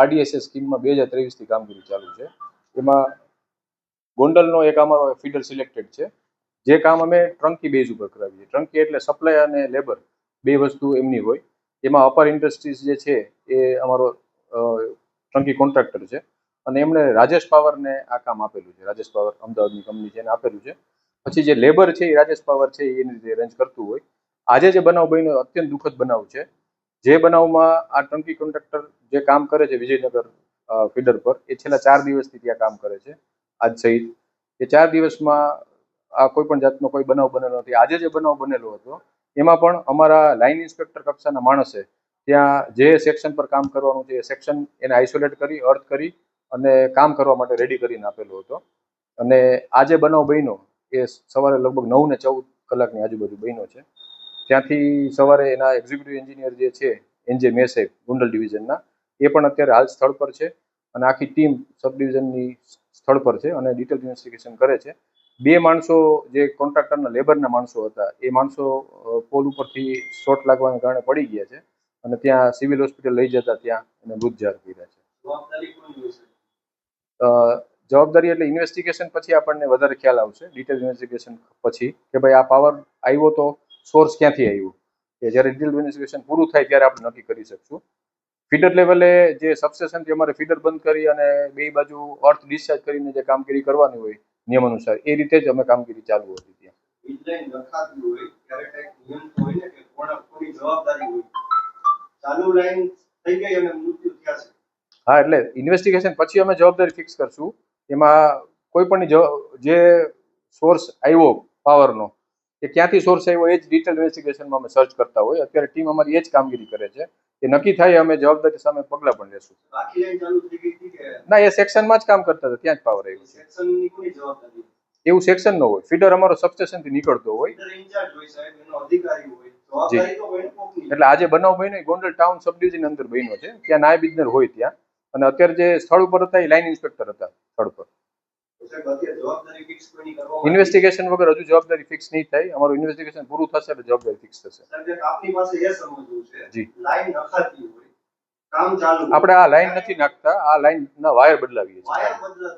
RDSS સ્કીમમાં બે હજાર ત્રેવીસથી કામગીરી ચાલુ છે. એમાં ગોંડલનો એક અમારો ફીડર સિલેક્ટેડ છે. જે કામ અમે ટ્રંકી બેઝ ઉપર કરાવીએ. ટ્રંકી એટલે સપ્લાય અને લેબર બે વસ્તુ એમની હોય. એમાં અપર ઇન્ડસ્ટ્રીઝ જે છે એ અમારો ટ્રંકી કોન્ટ્રાક્ટર છે. અને એમણે રાજેશ પાવરને આ કામ આપેલું છે. રાજેશ પાવર અમદાવાદની કંપની છે એને આપેલું છે. પછી જે લેબર છે એ રાજેશ પાવર છે એની રીતે અરેન્જ કરતું હોય. આજે જે બનાવ બન્યો અત્યંત દુઃખદ બનાવ છે. જે બનાવમાં આ ટંકી કોન્ટ્રાક્ટર જે કામ કરે છે વિજયનગર ફીડર પર, એ છેલ્લા ચાર દિવસથી ત્યાં કામ કરે છે, આજ સહિત. એ ચાર દિવસમાં આ કોઈ પણ જાતનો કોઈ બનાવ બનેલો નથી. આજે જે બનાવ બનેલો હતો, એમાં પણ અમારા લાઇન ઇન્સ્પેક્ટર કક્ષાના માણસે ત્યાં જે સેક્શન પર કામ કરવાનું છે એ સેક્શન એને આઇસોલેટ કરી અર્થ કરી અને કામ કરવા માટે રેડી કરીને આપેલો હતો. અને આજે બનાવ બન્યો, એ સવારે લગભગ નવ ને ચૌદ કલાકની આજુબાજુ બન્યો છે. ત્યાંથી સવારે એના એક્ઝિક્યુટિવ એન્જિનિયર જે છે એનજે મેસે ગુંડલ ડિવિઝનના એ પણ અત્યારે હાલ સ્થળ પર છે અને આખી ટીમ સબ ડિવિઝનની સ્થળ પર છે અને ડિટેલ ઇન્વેસ્ટિગેશન કરે છે. બે માણસો જે કોન્ટ્રાક્ટરના લેબરના માણસો હતા એ માણસો પોલ ઉપરથી શોટ લાગવાને કારણે પડી ગયા છે અને ત્યાં સિવિલ હોસ્પિટલ લઈ જતા ત્યાં એને મૃત જાહેર કર્યા છે. જવાબદારી એટલે ઇન્વેસ્ટિગેશન પછી આપણને વધારે ખ્યાલ આવશે ડિટેલ ઇન્વેસ્ટિગેશન પછી કે ભાઈ આ પાવર આવ્યો તો સોર્સ ક્યાંથી આવ્યું? કે જ્યારે ડિટેલ ઇન્વેસ્ટિગેશન પૂરું થાય ત્યારે આપણે નક્કી કરી શકશું. ફીડર લેવલે જે સબસ્ટેશનથી અમારે ફીડર બંધ કરી અને બે બાજુ અર્થ ડિસ્ચાર્જ કરીને જે કામગીરી કરવાની હોય નિયમ અનુસાર એ રીતે જ અમે કામગીરી ચાલુ હતી ત્યાં. હોય ત્યારે કંઈક નિયમ તો હોય ને કે કોણ કોની જવાબદારી હોય. ચાલુ લાઈન થઈ ગઈ અને મૃત્યુ થયા છે. હા એટલે ઇન્વેસ્ટિગેશન પછી અમે જવાબદારી ફિક્સ કરશું. એમાં કોઈ પણ જે સોર્સ આવ્યો પાવરનો કે ક્યાંથી સોર્સ આવ્યો એ જ ડિટેલ ઇન્વેસ્ટિગેશનમાં અમે સર્ચ કરતા હોય અત્યારે ટીમ અમારી એ જ કામગીરી કરે છે. એ નક્કી થાય અમે જવાબદારી સામે પગલાં પણ લેશું. ના એ સેક્શનમાં જ કામ કરતા હતા ત્યાં જ પાવર આવ્યો છે. એવું સેક્શન ન હોય. ફીડર અમારો સબસ્ટેશનથી નીકળતો હોય. કોકની એટલે આજે બનાવ બન્યો ગોંડલ ટાઉન સબ ડિવિઝન અંદર બન્યો છે. ત્યાં નાયબ ઇજનર હોય ત્યાં. અને અત્યારે જે સ્થળ ઉપર હતા એ લાઇન ઇન્સ્પેક્ટર હતા સ્થળ પર તો સાહેબ અત્યારે જવાબદારી ફિક્સ કોની કરવામાં ઇન્વેસ્ટિગેશન વગર હજુ જવાબદારી ફિક્સ નહીં થાય. અમારું ઇન્વેસ્ટિગેશન પૂરું થશે એટલે જવાબદારી ફિક્સ થશે. આપની પાસે એ સમજવું છે જી. લાઈન નખાતી હોય કામ ચાલુ આપણે આ લાઈન નથી નાખતા આ લાઈન ના વાયર બદલાવીએ છીએ.